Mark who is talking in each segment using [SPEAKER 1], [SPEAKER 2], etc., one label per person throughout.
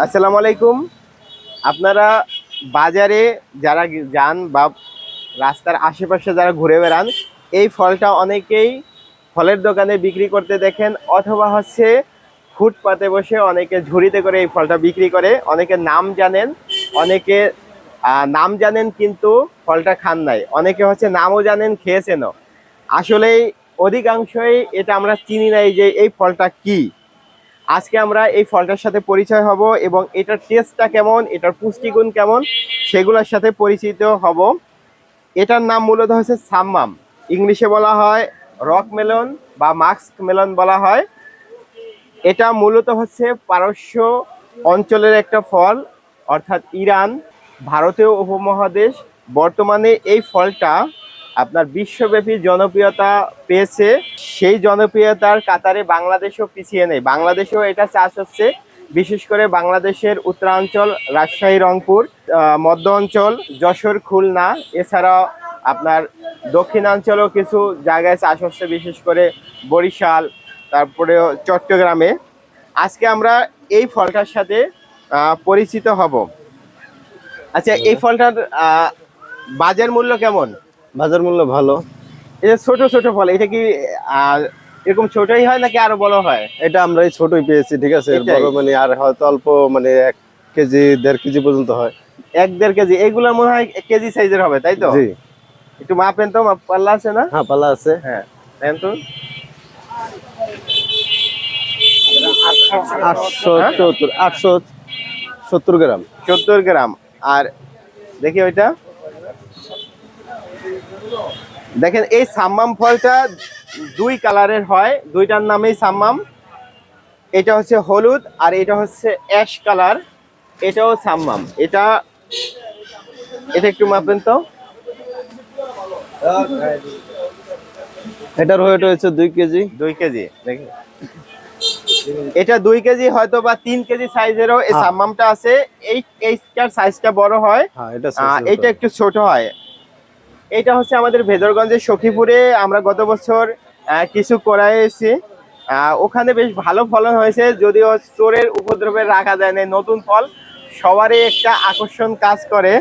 [SPEAKER 1] আসসালামু আলাইকুম। আপনারা বাজারে যারা যান বা রাস্তার আশেপাশে যারা ঘুরে বেড়ান, এই ফলটা অনেকেই ফলের দোকানে বিক্রি করতে দেখেন অথবা হচ্ছে ফুটপাতে বসে অনেকে ঝুড়িতে করে এই ফলটা বিক্রি করে। অনেকে নাম জানেন, অনেকে নাম জানেন কিন্তু ফলটা খান নাই। অনেকে হচ্ছে নামও জানেন, খেয়েছেনও। আসলে অধিকাংশই এটা আমরা চিনি নাই যে এই ফলটা কি। আজকে আমরা এই ফলটার সাথে পরিচয় হব এবং এটার টেস্টটা কেমন, এটার পুষ্টিগুণ কেমন, সেগুলোর সাথে পরিচিত হব। এটার নাম মূলত হচ্ছে সাম্মাম। ইংলিশে বলা হয় রক মেলন বা মাস্ক মেলন বলা হয়। এটা মূলত হচ্ছে পারস্য অঞ্চলের একটা ফল, অর্থাৎ ইরান, ভারতীয় উপমহাদেশ। বর্তমানে এই ফলটা আপনার বিশ্বব্যাপী জনপ্রিয়তা পেয়েছে। সেই জনপ্রিয়তার কাতারে বাংলাদেশও পিছিয়ে নেই। বাংলাদেশেও এটা চাষ হচ্ছে, বিশেষ করে বাংলাদেশের উত্তরাঞ্চল, রাজশাহী, রংপুর মধ্য অঞ্চল, যশোর, খুলনা এছাড়া আপনার দক্ষিণাঞ্চলেও কিছু জায়গায় চাষ হচ্ছে, বিশেষ করে বরিশাল তারপরে চট্টগ্রামে। আজকে আমরা এই ফলটার সাথে পরিচিত হব। আচ্ছা এই ফলটার বাজার মূল্য কেমন?
[SPEAKER 2] বাজার মূল্য ভালো।
[SPEAKER 1] এটা ছোট ছোট ফল এটা কি এরকম ছোটই হয় নাকি আরও বড় হয়?
[SPEAKER 2] এটা আমরা এই ছোটই পেয়েছি ঠিক আছে? বড় মানে আর হয়তো অল্প মানে এক কেজি দেড় কেজি পর্যন্ত হয়।
[SPEAKER 1] এক দেড় কেজি এগুলো মনে হয় এক কেজি সাইজের হবে তাই তো?
[SPEAKER 2] জি।
[SPEAKER 1] একটু মাপেন তো মাপ পাল্লা আছে না?
[SPEAKER 2] হ্যাঁ পাল্লা আছে।
[SPEAKER 1] হ্যাঁ দেন তো।
[SPEAKER 2] আটশো
[SPEAKER 1] হ্যাঁ?
[SPEAKER 2] চৌত্তর আটশো সত্তর গ্রাম।
[SPEAKER 1] সত্তর গ্রাম। আর দেখি ওইটা। দেখেন এই সাম্মাম ফলটা দুই কালারের হয়। দুইটার নামেই সাম্মাম। এটা হচ্ছে হলুদ আর এটা হচ্ছে অ্যাশ কালার। এটাও সাম্মাম। এটা এটা একটু মাপেন তো।
[SPEAKER 2] এটার ওয়েট হয়েছে দুই কেজি।
[SPEAKER 1] দুই কেজি দেখি এটা দুই কেজি হয়তো বা তিন কেজি সাইজেরও এই
[SPEAKER 2] হ্যাঁ।
[SPEAKER 1] সাম্মামটা আছে। এই এইটার সাইজটা বড় হয়।
[SPEAKER 2] হ্যাঁ এটা।
[SPEAKER 1] একটু ছোট হয়। এটা হচ্ছে আমাদের ভেদরগঞ্জের সখীপুরে। আমরা গত বছর কিছু করাইছি ওখানে বেশ ভালো ফলন হয়েছে যদিও চোরের উপদ্রবে রাখা যায় না নতুন ফল সবারই একটা আকর্ষণ কাজ করে।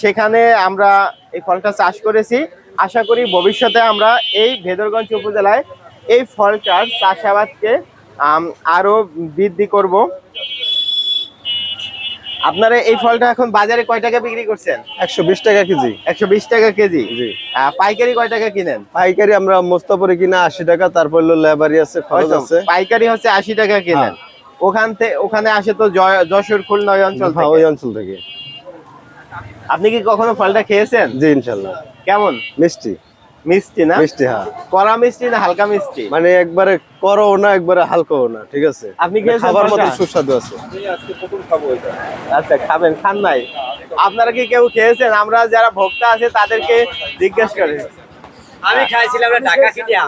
[SPEAKER 1] সেখানে আমরা এই ফলটা চাষ করেছি। আশা করি ভবিষ্যতে আমরা এই ভেদরগঞ্জ উপজেলায় এই ফলটার চাষাবাদকে আম, আরও বৃদ্ধি করব। আপনারা এই ফলটা এখন বাজারে কয় টাকা বিক্রি করছেন?
[SPEAKER 2] একশো বিশ টাকা কেজি।
[SPEAKER 1] একশো বিশ টাকা কেজি?
[SPEAKER 2] জি।
[SPEAKER 1] পাইকারি কয় টাকা কিনেন?
[SPEAKER 2] পাইকারি আমরা মোস্তাপুরে কিনা আশি টাকা তারপর হলো লেবারি আছে খরচ আছে।
[SPEAKER 1] পাইকারি হচ্ছে আশি টাকা কিনেন। ওখান থেকে ওখানে আসে তো যশোর খুলনা ওই অঞ্চল
[SPEAKER 2] হ্যাঁ
[SPEAKER 1] থেকে।
[SPEAKER 2] ওই অঞ্চল থেকে।
[SPEAKER 1] আপনি কি কখনো ফলটা খেয়েছেন?
[SPEAKER 2] জি ইনশাল্লাহ।
[SPEAKER 1] কেমন?
[SPEAKER 2] মিষ্টি।
[SPEAKER 1] মিষ্টি না?
[SPEAKER 2] মিষ্টি হ্যাঁ।
[SPEAKER 1] কড়া মিষ্টি না হালকা মিষ্টি?
[SPEAKER 2] মানে একবারে করও না একবারে হালকাও না ঠিক আছে?
[SPEAKER 1] আপনি খেয়েছেন
[SPEAKER 2] খাবার মতো সুস্বাদু আছে।
[SPEAKER 1] আচ্ছা খাবেন খান নাই। আপনারা কি কেউ খেয়েছেন? আমরা যারা ভোক্তা আছে তাদেরকে জিজ্ঞেস করি।
[SPEAKER 3] আমি খাইছিলাম ঢাকা সিটিয়া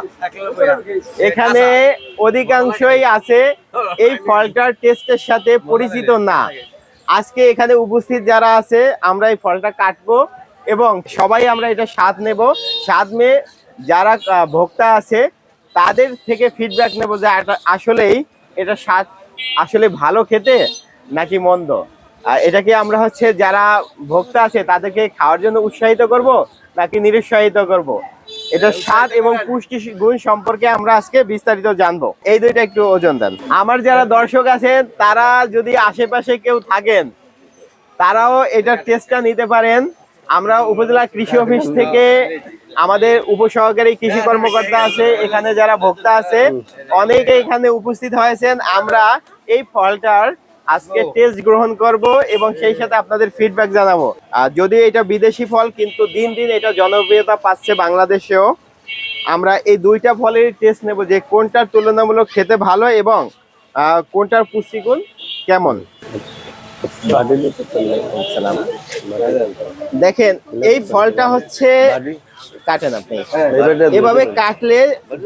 [SPEAKER 1] এখানে অধিকাংশই আছে এই ফলটার টেস্টের সাথে পরিচিত না। আজকে এখানে উপস্থিত যারা আছে আমরা এই ফলটা কাটবো। এবং সবাই আমরা এটা স্বাদ নেব। স্বাদ নিয়ে যারা ভোক্তা আছে, তাদের থেকে ফিডব্যাক নেব যে আসলেই এটা স্বাদ আসলে ভালো খেতে নাকি মন্দ। এটাকে আমরা হচ্ছে যারা ভোক্তা আছে, তাদেরকে খাওয়ার জন্য উৎসাহিত করব নাকি নিরুৎসাহিত করব? এটা স্বাদ এবং পুষ্টি গুণ সম্পর্কে আমরা আজকে বিস্তারিত জানব। এই দুইটা একটু ওজন দেন। আমার যারা দর্শক আছেন, তারা যদি আশেপাশে কেউ থাকেন, তারাও এটার টেস্টটা নিতে পারেন। আমরা উপজেলা কৃষি অফিস থেকে আমাদের উপসহকারী কৃষি কর্মকর্তা আছে, এখানে যারা ভোক্তা আছে, অনেকে এখানে উপস্থিত হয়েছেন। আমরা এই ফলটার আজকে টেস্ট গ্রহণ করব এবং সেই সাথে আপনাদের ফিডব্যাক জানাব। আর যদি এটা বিদেশি ফল, কিন্তু দিন দিন এটা জনপ্রিয়তা পাচ্ছে বাংলাদেশেও, আমরা এই দুইটা ফলের টেস্ট নেব যে কোনটার তুলনামূলক খেতে ভালো এবং কোনটার পুষ্টিগুণ কেমন। দেখেন এই ফলটা হচ্ছে কাটেন আপনি। এভাবে কাটলে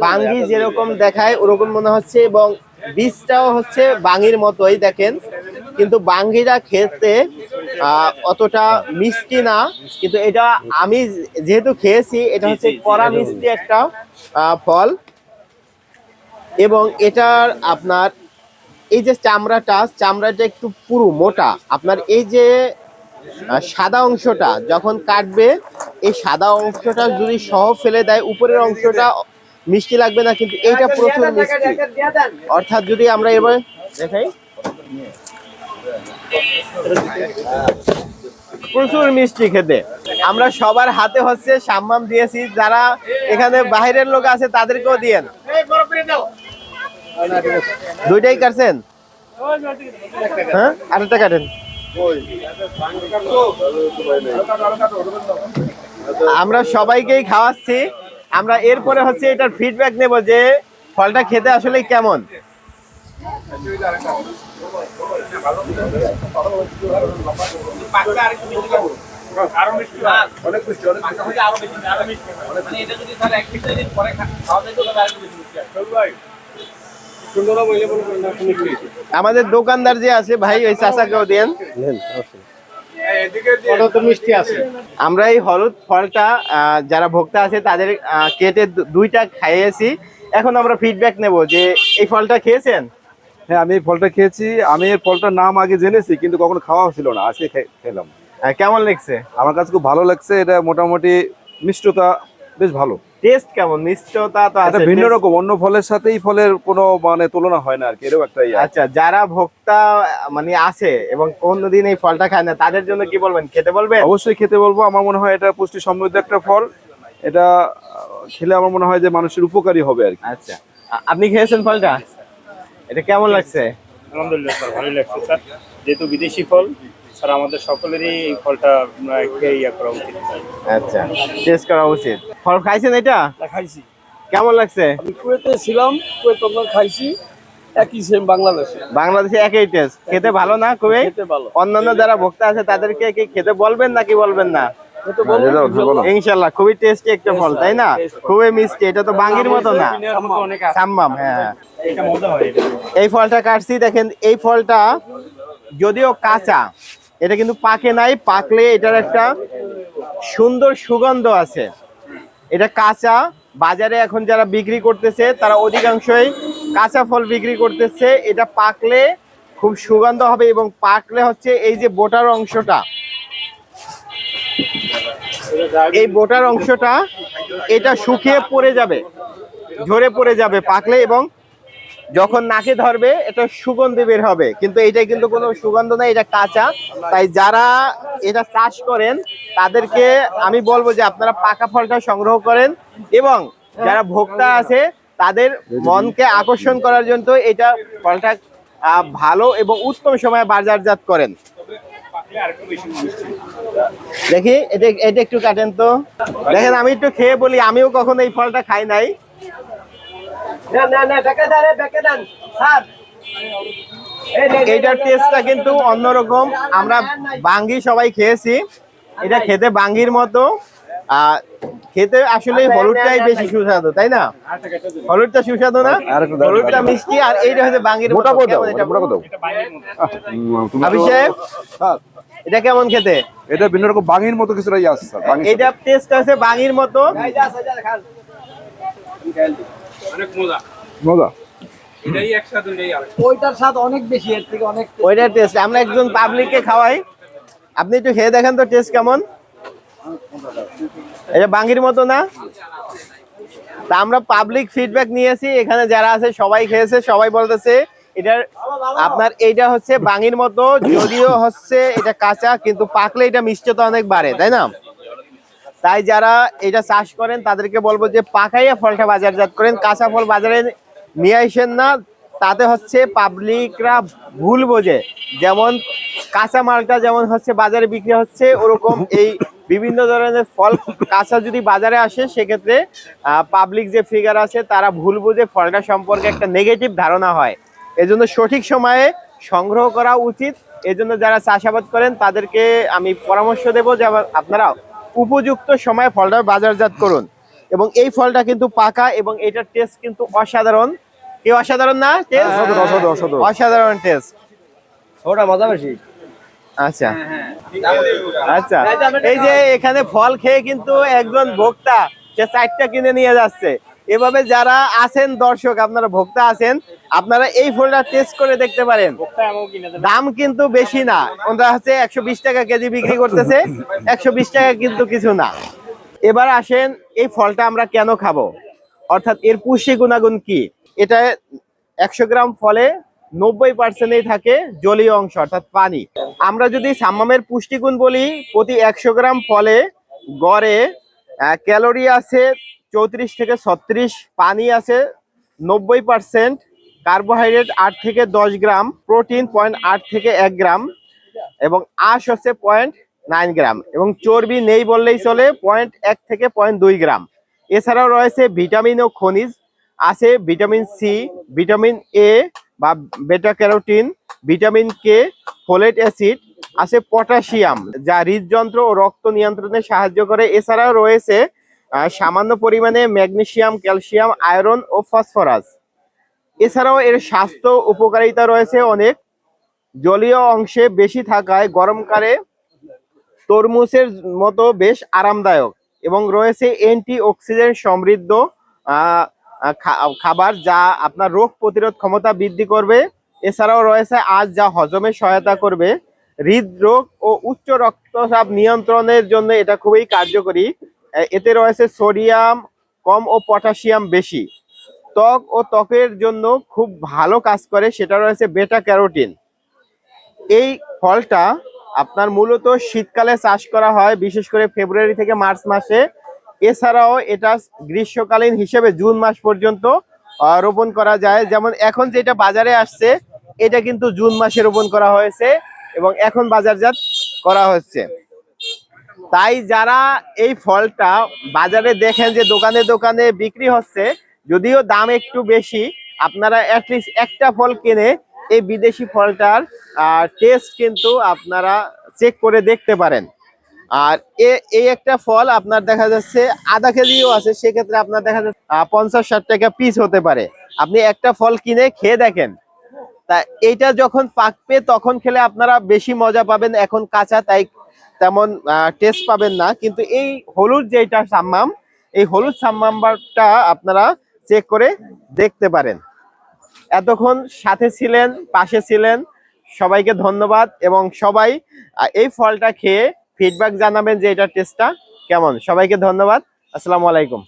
[SPEAKER 1] বাঙ্গি যেরকম দেখায় ওরকম মনে হচ্ছে এবং বীজটাও হচ্ছে বাঙ্গির মতোই দেখেন। কিন্তু বাঙ্গিটা খেতে অতটা মিষ্টি না কিন্তু এটা আমি যেহেতু খেয়েছি এটা হচ্ছে কড়া মিষ্টি একটা ফল। এবং এটার আপনার এই যে চামড়াটা চামড়াটা একটু পুরু মোটা আপনার এই যে সাদা অংশটা যখন কাটবে এই সাদা অংশটা যদি সহ ফেলে দেয় উপরের অংশটা মিষ্টি লাগবে না কিন্তু এইটা প্রচুর মিষ্টি। অর্থাৎ যদি আমরা এবার দেখাই। প্রচুর মিষ্টি খেতে। আমরা সবার হাতে হচ্ছে সাম্মাম দিয়েছি যারা এখানে বাইরের লোক আছে তাদেরকেও দিয়েন দুইটাই কাটছেন? হ্যাঁ? আরেকটা কাটেন। আমরা সবাইকেই খাওয়াচ্ছি। আমরা এরপরে হচ্ছে এটার ফিডব্যাক নেব যে ফলটা খেতে আসলে কেমন। আমাদের দোকানদার যে আছে ভাই ওই চাচাকেও দেন। আমরা এই হলুদ ফলটা যারা ভোক্তা আছে তাদের কেটে দুইটা খাইয়েছি। এখন আমরা ফিডব্যাক নেব যে এই ফলটা খেয়েছেন?
[SPEAKER 2] হ্যাঁ আমি এই ফলটা খেয়েছি। আমি এর ফলটার নাম আগে জেনেছি কিন্তু কখনো খাওয়া ছিল না। আজকে খেলাম।
[SPEAKER 1] কেমন লাগছে?
[SPEAKER 2] আমার কাছে খুব ভালো লাগছে। এটা মোটামুটি মিষ্টতা বেশ ভালো।
[SPEAKER 1] টেস্ট কেমন? মিষ্টতা তো আছে
[SPEAKER 2] ভিন্ন রকম অন্য ফলের সাথে এই ফলের কোনো মানে তুলনা হয় না আর কি এরকম একটা।
[SPEAKER 1] আচ্ছা যারা ভোক্তা মানে আছে এবং কোনদিন এই ফলটা খায় না তাদের জন্য কি বলবেন? খেতে বলবেন?
[SPEAKER 2] অবশ্যই খেতে বলব। আমার মনে হয় এটা পুষ্টি সমৃদ্ধ একটা ফল। এটা খেলে আমার মনে হয় যে মানুষের উপকারী হবে আর কি।
[SPEAKER 1] আচ্ছা। আপনি খেয়েছেন ফলটা? এটা কেমন লাগছে?
[SPEAKER 4] আলহামদুলিল্লাহ স্যার ভালোই লাগছে স্যার। যেহেতু বিদেশি ফল স্যার আমাদের সকলেরই এই ফলটা ইয়া করা উচিত।
[SPEAKER 1] আচ্ছা টেস্ট করা উচিত। ফল খাইছেন এটা?
[SPEAKER 5] খাইছি।
[SPEAKER 1] কেমন লাগছে?
[SPEAKER 5] আমি কুয়েতে ছিলাম কুয়েত আমরা খাইছি একই সেম বাংলাদেশে।
[SPEAKER 1] বাংলাদেশে একই টেস্ট খেতে ভালো না খুবই
[SPEAKER 5] খেতে ভালো।
[SPEAKER 1] অন্যান্য যারা ভোক্তা আছে তাদেরকে কি খেতে বলবেন নাকি বলবেন না। ইনশাল্লাহ খুবই টেস্টি একটা ফল তাই না? খুবই মিষ্টি এটা তো বাঙ্গির মতো না। সাম্মাম হ্যাঁ।
[SPEAKER 4] এটা মজা হয় এটা।
[SPEAKER 1] এই ফলটা কাটছি দেখেন এই ফলটা যদিও কাঁচা এটা কিন্তু পাকে নাই, পাকলে এটার একটা সুন্দর সুগন্ধ আছে। এটা কাঁচা, বাজারে এখন যারা বিক্রি করতেছে, তারা অধিকাংশই কাঁচা ফল বিক্রি করতেছে। এটা পাকলে খুব সুগন্ধ হবে এবং পাকলে হচ্ছে এই যে বোটার অংশটা, এই বোটার অংশটা, এটা শুকিয়ে পড়ে যাবে, ঝরে পড়ে যাবে পাকলে এবং যখন নাকে ধরবে, এটা সুগন্ধি বের হবে। কিন্তু এটা কিন্তু কোনো সুগন্ধ নাই, এটা কাঁচা। তাই যারা এটা চাষ করেন, তাদেরকে আমি বলব যে আপনারা পাকা ফলটা সংগ্রহ করেন এবং যারা ভোক্তা আছে, তাদের মনকে আকর্ষণ করার জন্য এটা ফলটা ভালো এবং উত্তম সময়ে বাজারজাত করেন। দেখি, এটা এটা একটু কাটেন তো। দেখেন, আমি একটু খেয়ে বলি, আমিও কখনো এই ফলটা খাই নাই। এইটার টেস্টটা কিন্তু অন্যরকম আমরা বাঙ্গি সবাই খেয়েছি এটা খেতে বাঙ্গির মতো খেতে আসলে হলুদটাই বেশি সুস্বাদু তাই না হলুদটা সুস্বাদু না হলুদটা মিষ্টি আর এইটা হচ্ছে বাঙ্গির মতো
[SPEAKER 2] মোটা
[SPEAKER 1] অভিষেক
[SPEAKER 2] হ্যাঁ,
[SPEAKER 1] এটা কেমন খেতে
[SPEAKER 2] এটা ভিন্ন রকম বাঙির মতো কিছুটা ইয়ে আছে স্যার বাঙির
[SPEAKER 1] এটা টেস্ট আছে বাঙ্গির মতো
[SPEAKER 2] মজা।
[SPEAKER 5] ওইটার স্বাদ অনেক বেশি এর থেকে অনেক
[SPEAKER 1] ওইটার টেস্ট। আমরা একজন পাবলিককে খাওয়াই। আপনি একটু খেয়ে দেখেন তো টেস্ট কেমন। এটা বাঙ্গির মতো না? তা আমরা পাবলিক ফিডব্যাক নিয়েছি। এখানে যারা আছে সবাই খেয়েছে সবাই বলতেছে এটার আপনার এইটা হচ্ছে বাঙির মতো যদিও হচ্ছে এটা কাঁচা কিন্তু পাকলে এটা মিষ্টতা অনেক বাড়ে তাই না? তাই যারা এটা চাষ করেন, তাদেরকে বলব যে পাকাইয়া ফলটা বাজারজাত করেন। কাঁচা ফল বাজারে নিয়ে আসেন না। তাতে হচ্ছে পাবলিকরা ভুল বোঝে। যেমন কাঁচা মালটা যেমন হচ্ছে বাজারে বিক্রি হচ্ছে, ওরকম এই বিভিন্ন ধরনের ফল কাঁচা যদি বাজারে আসে, সেক্ষেত্রে পাবলিক যে ফিগার আছে, তারা ভুল বুঝে ফলটা সম্পর্কে একটা নেগেটিভ ধারণা হয়। এজন্য সঠিক সময়ে সংগ্রহ করা উচিত। এজন্য যারা চাষাবাদ করেন, তাদেরকে আমি পরামর্শ দেবো যে আবার আপনারা উপযুক্ত সময়ে ফলটা বাজারজাত করুন। এবং এই ফলটা কিন্তু পাকা এবং এটার টেস্ট কিন্তু অসাধারণ। কি অসাধারণ না? টেস্ট
[SPEAKER 2] অসাধারণ,
[SPEAKER 1] টেস্ট
[SPEAKER 5] ওটা মজা বেশি।
[SPEAKER 1] আচ্ছা। আচ্ছা। এই যে এখানে ফল খেয়ে কিন্তু একজন ভোক্তা সে চারটা কিনে নিয়ে যাচ্ছে। এভাবে যারা আছেন দর্শক আপনারা ভোক্তা আছেন আপনারা এই ফলটা টেস্ট করে দেখতে পারেন। দাম কিন্তু বেশি না। ওটা হচ্ছে একশো বিশ টাকা কেজি বিক্রি করতেছে একশো বিশ টাকা কিন্তু কিছু না। এবার আসেন এই ফলটা আমরা কেন খাব? অর্থাৎ এর পুষ্টি গুণাগুণ কি? এটা একশো গ্রাম ফলে নব্বই পার্সেন্টই থাকে জলীয় অংশ অর্থাৎ পানি। আমরা যদি সাম্মামের পুষ্টিগুণ বলি প্রতি একশো গ্রাম ফলে গড়ে ক্যালোরি আছে চৌত্রিশ থেকে ছত্রিশ, পানি আছে নব্বই পার্সেন্ট, কার্বোহাইড্রেট আট থেকে দশ গ্রাম, প্রোটিন পয়েন্ট আট থেকে এক গ্রাম, এবং আশ হচ্ছে পয়েন্ট নাইন গ্রাম, এবং চর্বি নেই বললেই চলে, পয়েন্ট এক থেকে পয়েন্ট দুই গ্রাম। এছাড়াও রয়েছে ভিটামিন ও খনিজ, আছে ভিটামিন সি, ভিটামিন এ বা beta carotene, vitamin K, folate acid, আছে পটাশিয়াম, যা হৃদযন্ত্র ও রক্ত নিয়ন্ত্রণে সাহায্য করে। এছাড়াও রয়েছে সামান্য পরিমাণে ম্যাগনেসিয়াম, ক্যালসিয়াম, আয়রন ও ফসফরাস। এছাড়াও এর স্বাস্থ্য উপকারিতা রয়েছে অনেক। জলীয় অংশে বেশি থাকায় গরমকালে তরমুজের মতো বেশ আরামদায়ক এবং রয়েছে অ্যান্টি অক্সিডেন্ট সমৃদ্ধ খাবার যা আপনার রোগ প্রতিরোধ ক্ষমতা বৃদ্ধি করবে। এছাড়াও রয়েছে আজ যা হজমে সহায়তা করবে। হৃদরোগ ও উচ্চ রক্তচাপ নিয়ন্ত্রণের জন্য এটা খুবই কার্যকরী। এতে রয়েছে সোডিয়াম কম ও পটাশিয়াম বেশি। ত্বক ও ত্বকের জন্য খুব ভালো কাজ করে, সেটা রয়েছে বেটা ক্যারোটিন এই ফলটা আপনার মূলত শীতকালে চাষ করা হয়, বিশেষ করে ফেব্রুয়ারি থেকে মার্চ মাসে। এছাড়াও এটা গ্রীষ্মকালীন হিসেবে জুন মাস পর্যন্ত রোপণ করা যায়। যেমন এখন যেটা বাজারে আসছে, এটা কিন্তু জুন মাসে রোপণ করা হয়েছে এবং এখন বাজারজাত করা হচ্ছে। তাই যারা এই ফলটা বাজারে দেখেন যে দোকানে দোকানে বিক্রি হচ্ছে, যদিও দাম একটু বেশি, আপনারা অ্যাটলিস্ট একটা ফল কিনে এই বিদেশি ফলটার টেস্ট কিন্তু আপনারা চেক করে দেখতে পারেন। আর এই একটা ফল আপনার দেখা যাচ্ছে আধা কেজিও আছে, সেক্ষেত্রে আপনার দেখা যাচ্ছে পঞ্চাশ ষাট টাকা পিস হতে পারে। আপনি একটা ফল কিনে খেয়ে দেখেন। তা এইটা যখন পাকবে, তখন খেলে আপনারা বেশি মজা পাবেন, এখন কাঁচা, তাই তেমন টেস্ট পাবেন না। কিন্তু এই হলুদ যেটা সাম্মাম, এই হলুদ সাম্মামটা আপনারা চেক করে দেখতে পারেন। এতক্ষণ সাথে ছিলেন, পাশে ছিলেন, সবাইকে ধন্যবাদ এবং সবাই এই ফলটা খেয়ে ফিডব্যাক জানাবেন যে এটা টেস্টটা কেমন। সবাইকে ধন্যবাদ। আসসালামু আলাইকুম।